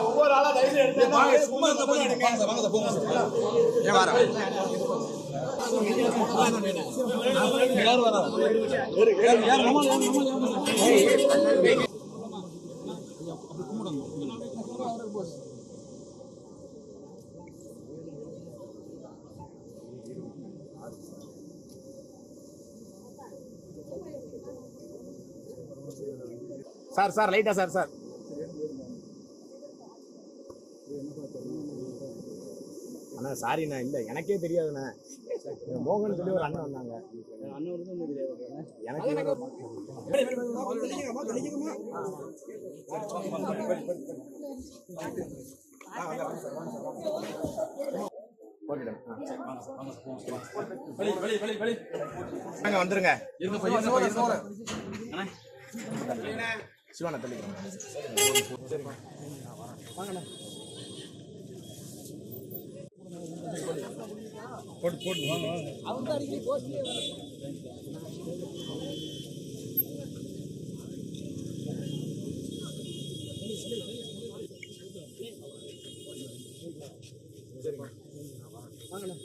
ஒவ்வொரு ஆளா எடுத்து சும்மா சார் சார் லைட்டா சார் சார். அண்ணா சாரிண்ணா இல்ல எனக்கே தெரியாதுண்ணா. மோகன் சொல்லி ஒரு அண்ணன் வந்தாங்க. எனக்கு வந்துருங்க. சிவானா தள்ளிக்கிறேன் போட்டு போட்டு வாங்க வாங்க. வாங்கண்ணா